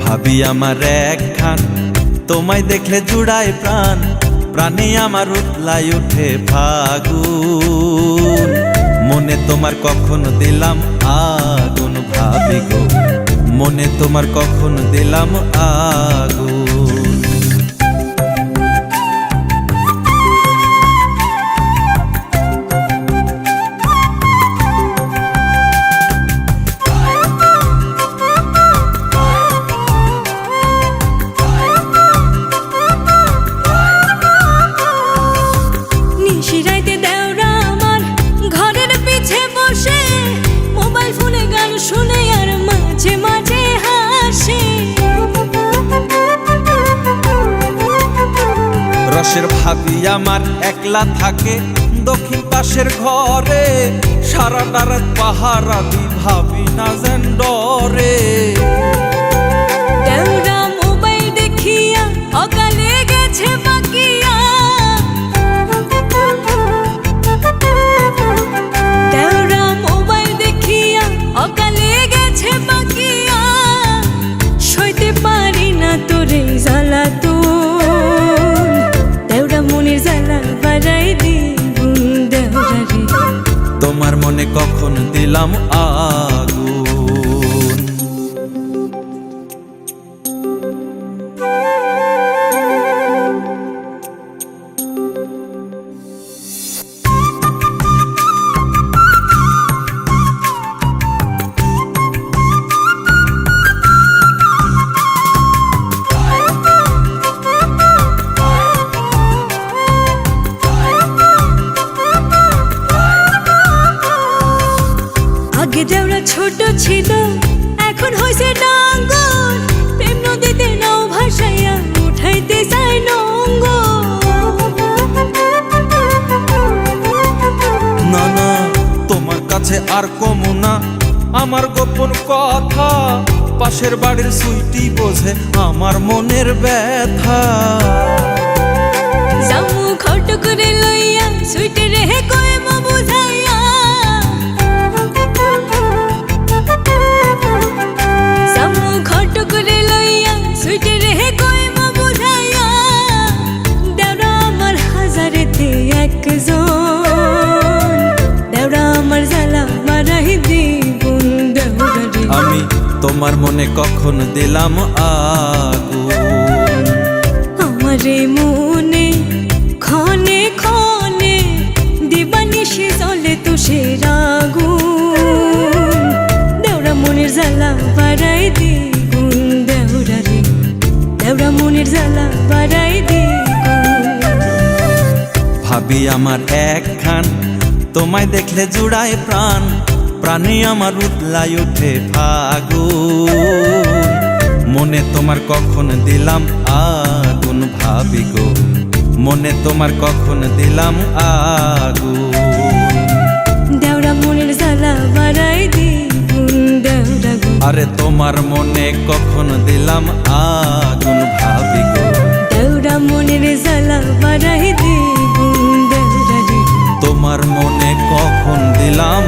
ভাবি আমার একখান তোমায় দেখলে জুড়ায় প্রাণ, প্রাণে আমার উতলাই উঠে ফাগু মনে তোমার কখন দিলাম আগুন, ভাবি গো। মনে তোমার কখন দিলাম আগুন। রসের ভাবি আমার একলা থাকে, দক্ষিণ পাশের ঘরে। সারা রাত পাহারা দি ভাবি না যেন ডরে। মোবাইল দেখিয়া অকালে গেছে তোমার মনে কখন দিলাম আগুন আগে দেওরা ছোট ছিল, এখন হয়েছে ডাঙ্গর। প্রেম নদীতে নাও ভাসাইয়া উঠাইতে চাই নঙ্গ না না, তোমার কাছে আর কমু না। আমার গোপন কথা, পাশের বাড়ির সুইটি বোঝে আমার মনের ব্যথা। তোমার মনে কখন দিলাম আগু আমারে মনে ক্ষণে ক্ষণে দিবানিশি জলে তো সে রাগুন দেওরা মনের জ্বালা বাড়াই দ্বিগুণ। দেওরা রে দেওরা মনের জ্বালা বাড়াই দ্বিগুণ। ভাবি আমার একখান তোমায় দেখলে জুড়ায় প্রাণ। প্রাণে আমার উদলাই উঠে ফাগু মনে তোমার কখন দিলাম আগুন ভাবি গো। মনে তোমার কখন দিলাম আগু দেওরা মনের জ্বালা বাড়াই দি আরে তোমার মনে কখন দিলাম আগুন ভাবি গো। দেওরা মনের জ্বালা বাড়াই দি তোমার মনে কখন দিলাম